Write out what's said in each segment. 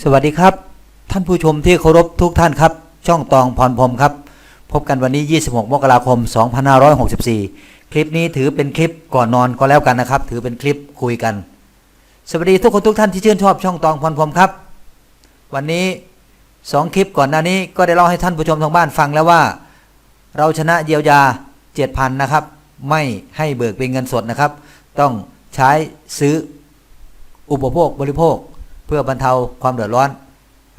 สวัสดีครับ ท่านผู้ชมที่เคารพทุกท่านครับ ช่องตองพรพรมครับ พบกันวันนี้ 26 มกราคม 2564 คลิปนี้ถือเป็นคลิปก่อนนอนก็แล้วกันนะครับ ถือเป็นคลิปคุยกัน สวัสดีทุกคนทุกท่านที่ชื่นชอบช่องตองพรพรมครับ วันนี้ 2 คลิปก่อนหน้านี้ก็ได้เล่าให้ท่านผู้ชมทางบ้านฟังแล้วว่า เราชนะเยียวยา 7,000นะครับ ไม่ให้เบิกเป็นเงินสดนะครับ ต้องใช้ซื้ออุปโภคบริโภค พื่อบรรเทาความเดือดร้อน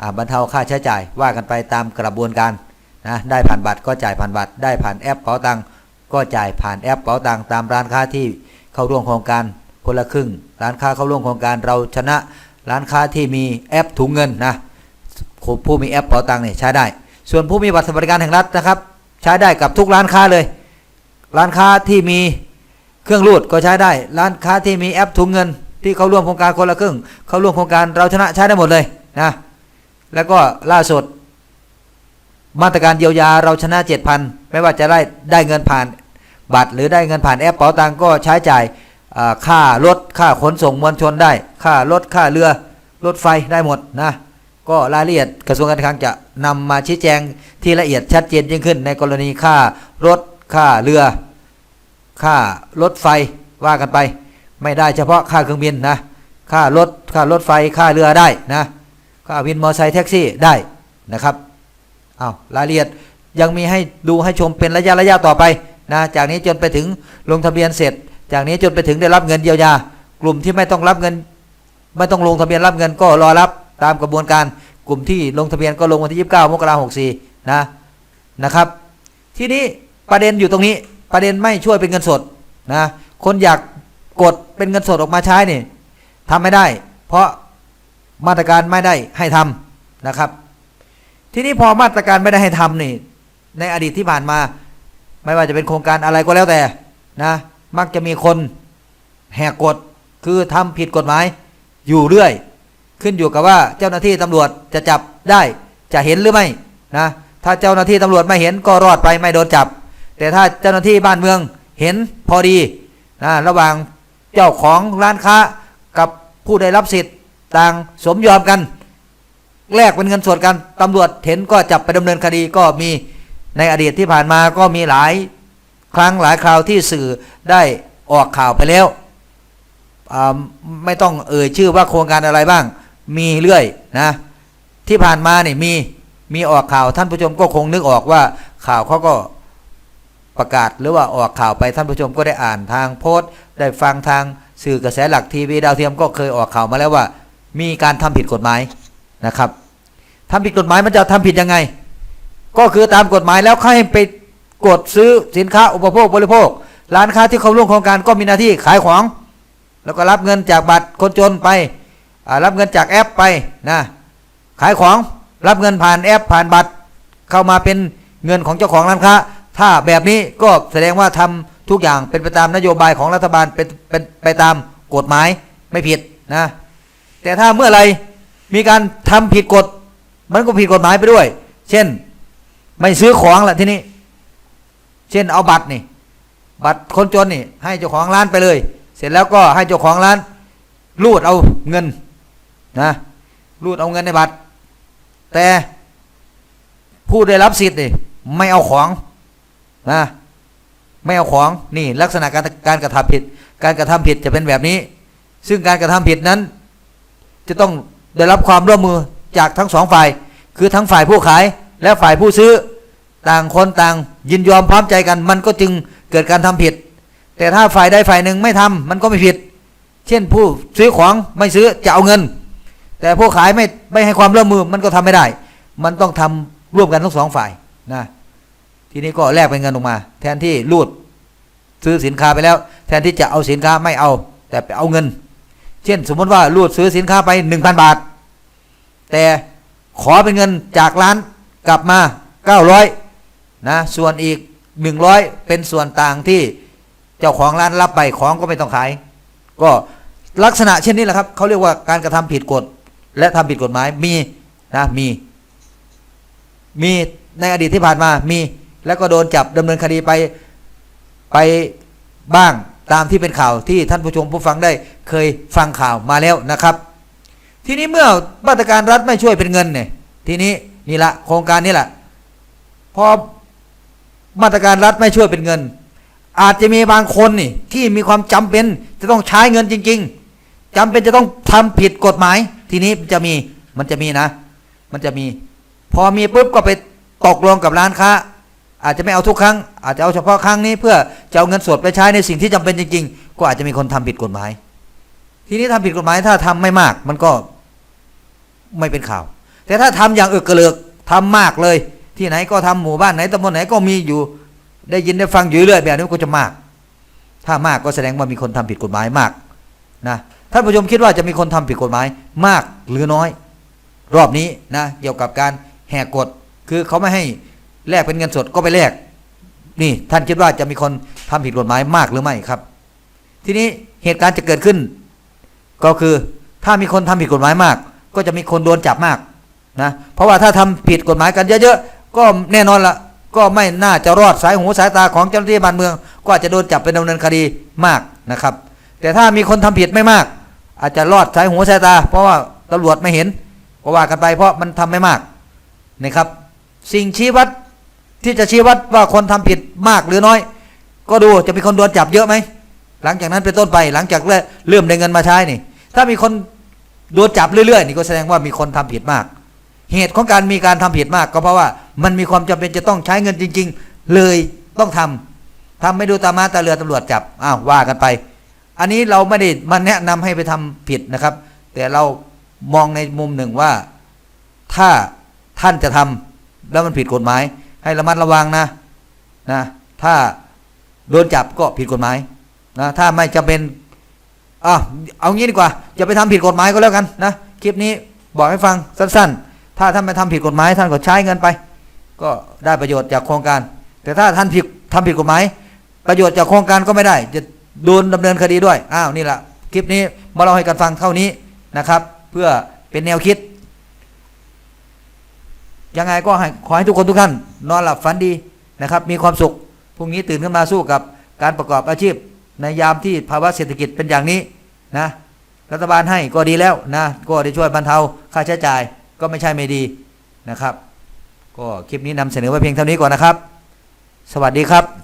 อบรรเทาค่าใช้จ่ายว่ากันไปตามกระบวนการนะได้ผ่านบัตรก็จ่ายผ่านบัตร ได้ผ่านแอปเป๋าตังก็จ่ายผ่านแอปเป๋าตังตามร้านค้าที่เข้าร่วมโครงการคนละครึ่ง ร้านค้าเข้าร่วมโครงการเราชนะร้านค้าที่มีแอปถุงเงินนะผู้มีแอปเป๋าตังเนี่ยใช้ได้ ส่วนผู้มีบัตรสวัสดิการแห่งรัฐนะครับ ใช้ได้กับทุกร้านค้าเลย ร้านค้าที่มีเครื่องรูดก็ใช้ได้ ร้านค้าที่มีแอปถุงเงิน ที่เขาร่วมโครงการคนละครึ่ง เขาร่วมโครงการเราชนะใช้ได้หมดเลยนะแล้วก็ล่าสุด มาตรการเยียวยาเราชนะเจ็ดพันไม่ว่าจะได้ได้เงินผ่านบัตรหรือได้เงินผ่านแอปเป๋าตังก็ใช้จ่ายค่ารถค่าขนส่งมวลชนได้ ค่ารถค่าเรือรถไฟได้หมดนะก็รายละเอียดกระทรวงการคลังจะนำมาชี้แจงที่ละเอียดชัดเจนยิ่งขึ้น ในกรณีค่ารถค่าเรือ ค่ารถไฟว่ากันไป ไม่ได้เฉพาะค่าเครื่องบินนะค่ารถค่ารถไฟค่าเรือได้นะค่าวินมอเตอร์ไซค์แท็กซี่ได้นะครับเอารายละเอียดยังมีให้ดูให้ชมเป็นระยะระยะต่อไปนะจากนี้จนไปถึงลงทะเบียนเสร็จ จากนี้จนไปถึงได้รับเงินเยียวยา กลุ่มที่ไม่ต้องรับเงิน ไม่ต้องลงทะเบียนรับเงินก็รอรับตามกระบวนการกลุ่มที่ลงทะเบียนก็ลงวันที่ 29 มกราคม64นะนะครับ ทีนี้ประเด็นอยู่ตรงนี้ประเด็นไม่ช่วยเป็นเงินสดนะคนอยาก กดเป็นเงินสดออกมาใช้นี่ทำไม่ได้ เพราะมาตรการไม่ได้ให้ทำนะครับ ทีนี้พอมาตรการไม่ได้ให้ทำนี่ ในอดีตที่ผ่านมา ไม่ว่าจะเป็นโครงการอะไรก็แล้วแต่นะมักจะมีคนแหกกฎคือทำผิดกฎหมายอยู่เรื่อย ขึ้นอยู่กับว่าเจ้าหน้าที่ตำรวจจะจับได้จะเห็นหรือไม่นะถ้าเจ้าหน้าที่ตำรวจไม่เห็นก็รอดไปไม่โดนจับ แต่ถ้าเจ้าหน้าที่บ้านเมืองเห็นพอดีนะระหว่าง เจ้าของร้านค้ากับผู้ได้รับสิทธิ์ต่างสมยอมกัน แลกเป็นเงินสดกันตำรวจเห็นก็จับไปดำเนินคดีก็มีในอดีตที่ผ่านมาก็มีหลาย ครั้งหลายคราวที่สื่อได้ออกข่าวไปแล้วไม่ต้องเอ่ยชื่อว่าโครงการอะไรบ้าง มีเรื่อยนะที่ผ่านมาเนี่ยมีมีออกข่าวท่านผู้ชมก็คงนึกออกว่าข่าวเขาก็ประกาศหรือว่าออกข่าวไปท่านผู้ชมก็ได้อ่านทางโพสต์ ได้ฟังทางสื่อกระแสหลักทีวีดาวเทียมก็เคยออกข่าวมาแล้วว่า มีการทำผิดกฎหมายนะครับทำผิดกฎหมายมันจะทำผิดยังไง ก็คือตามกฎหมายแล้วเขาให้ไปกดซื้อสินค้าอุปโภคบริโภค ร้านค้าที่เขาร่วมโครงการก็มีหน้าที่ขายของ แล้วก็รับเงินจากบัตรคนจนไปรับเงินจากแอปไปนะขายของรับเงินผ่านแอปผ่านบัตร เข้ามาเป็นเงินของเจ้าของร้านค้า ถ้าแบบนี้ก็แสดงว่าทำ ทุกอย่างเป็นไปตามนโยบายของรัฐบาลเป็นเป็นไปตามกฎหมายไม่ผิดนะแต่ถ้าเมื่อไรมีการทำผิดกฎ มันก็ผิดกฎหมายไปด้วย เช่น ไม่ซื้อของแหละที่นี้ เช่นเอาบัตรนี่ บัตรคนจนนี่ ให้เจ้าของร้านไปเลย เสร็จแล้วก็ให้เจ้าของร้านรูดเอาเงินนะรูดเอาเงินในบัตร แต่ผู้ได้รับสิทธิ์นี่ไม่เอาของนะ ไม่เอาของนี่ลักษณะการการกระทำผิด การกระทำผิดจะเป็นแบบนี้ ซึ่งการกระทำผิดนั้น จะต้องได้รับความร่วมมือจากทั้งสองฝ่าย คือทั้งฝ่ายผู้ขายและฝ่ายผู้ซื้อต่างคนต่างยินยอมพร้อมใจกัน มันก็จึงเกิดการทำผิด แต่ถ้าฝ่ายใดฝ่ายหนึ่งไม่ทำมันก็ไม่ผิด เช่นผู้ซื้อของไม่ซื้อจะเอาเงิน แต่ผู้ขายไม่ไม่ให้ความร่วมมือมันก็ทำไม่ได้ มันต้องทำร่วมกันทั้งสองฝ่ายนะ ทีนี้ก็แลกเป็นเงินออกมา แทนที่รูดซื้อสินค้าไปแล้ว แทนที่จะเอาสินค้าไม่เอา แต่ไปเอาเงิน เช่น สมมติว่ารูดซื้อสินค้าไปหนึ่งพันบาท แต่ขอเป็นเงินจากร้านกลับมาเก้าร้อยนะส่วนอีกหนึ่งร้อยเป็นส่วนต่างที่เจ้าของร้านรับไปของก็ไม่ต้องขาย ก็ลักษณะเช่นนี้แหละครับเขาเรียกว่าการกระทำผิดกฎและทำผิดกฎหมายมีนะมี มีในอดีตที่ผ่านมามี แล้วก็โดนจับดำเนินคดีไปไปบ้างตามที่เป็นข่าวที่ท่านผู้ชมผู้ฟังได้เคยฟังข่าวมาแล้วนะครับ ทีนี้เมื่อมาตรการรัฐไม่ช่วยเป็นเงินเนี่ยทีนี้นี่ละโครงการนี้แหละพอมาตรการรัฐไม่ช่วยเป็นเงิน อาจจะมีบางคนนี่ที่มีความจำเป็นจะต้องใช้เงินจริง ๆจำเป็นจะต้องทำผิดกฎหมาย ทีนี้จะมีมันจะมีนะ มันจะมี พอมีปุ๊บก็ไปตกลงกับร้านค้า อาจจะไม่เอาทุกครั้ง อาจจะเอาเฉพาะครั้งนี้เพื่อจะเอาเงินสดไปใช้ในสิ่งที่จำเป็นจริงๆ ก็อาจจะมีคนทำผิดกฎหมาย ทีนี้ทำผิดกฎหมายถ้าทำไม่มาก มันก็ไม่เป็นข่าว แต่ถ้าทำอย่างเอกระเลิกทำมากเลย ที่ไหนก็ทำหมู่บ้านไหนตำบลไหนก็มีอยู่ ได้ยินได้ฟังอยู่เรื่อยแบบนี้ก็จะมาก ถ้ามากก็แสดงว่ามีคนทำผิดกฎหมายมากนะท่านผู้ชมคิดว่าจะมีคนทำผิดกฎหมายมากหรือน้อย รอบนี้นะเกี่ยวกับการแหกกฎคือเขาไม่ให้ แลกเป็นเงินสดก็ไปแลกนี่ท่านคิดว่าจะมีคนทำผิดกฎหมายมากหรือไม่ครับ ทีนี้เหตุการณ์จะเกิดขึ้น ก็คือถ้ามีคนทำผิดกฎหมายมาก ก็จะมีคนโดนจับมากนะเพราะว่าถ้าทำผิดกฎหมายกันเยอะๆก็แน่นอนละก็ไม่น่าจะรอดสายหูสายตาของเจ้าหน้าที่บ้านเมือง ก็อาจจะโดนจับเป็นดำเนินคดีมากนะครับ แต่ถ้ามีคนทำผิดไม่มาก อาจจะรอดสายหูสายตา เพราะว่าตำรวจไม่เห็นก็ว่ากันไปเพราะมันทำไม่มากนะครับ สิ่งชี้วัด ที่จะชี้วัดว่าคนทำผิดมากหรือน้อย ก็ดูจะมีคนโดนจับเยอะไหมหลังจากนั้นเป็นต้นไปหลังจากเริ่มได้เงินมาใช้นี่ ถ้ามีคนโดนจับเรื่อยๆนี่ก็แสดงว่ามีคนทำผิดมาก เหตุของการมีการทำผิดมาก ก็เพราะว่ามันมีความจำเป็นจะต้องใช้เงินจริง ๆ เลยต้องทำทำไม่ดูตามาตาเรือตำรวจจับอ้าวว่ากันไป อันนี้เราไม่ได้มาแนะนำให้ไปทำผิดนะครับ แต่เรามองในมุมหนึ่งว่าถ้าท่านจะทำแล้วมันผิดกฎหมาย ให้ระมัดระวังนะนะถ้าโดนจับก็ผิดกฎหมายนะถ้าไม่จำเป็นอะเอางี้ดีกว่าอย่าไปทำผิดกฎหมายก็แล้วกันนะคลิปนี้บอกให้ฟังสั้น ๆ ถ้าท่านไม่ทำผิดกฎหมายท่านก็ใช้เงินไป ก็ได้ประโยชน์จากโครงการ แต่ถ้าท่านผิดทำผิดกฎหมาย ประโยชน์จากโครงการก็ไม่ได้ จะโดนดำเนินคดีด้วยอ้าวนี่แหละคลิปนี้มาเล่าให้กันฟังเท่านี้นะครับ เพื่อเป็นแนวคิด ยังไงก็ให้ขอให้ทุกคนทุกท่าน นอนหลับฝันดีนะครับ มีความสุขพรุ่งนี้ตื่นขึ้นมาสู้กับการประกอบอาชีพ ในยามที่ภาวะเศรษฐกิจเป็นอย่างนี้นะรัฐบาลให้ก็ดีแล้วนะก็ได้ช่วยบรรเทาค่าใช้จ่ายก็ไม่ใช่ไม่ดีนะครับ ก็คลิปนี้นำเสนอไว้เพียงเท่านี้ก่อนนะครับ สวัสดีครับ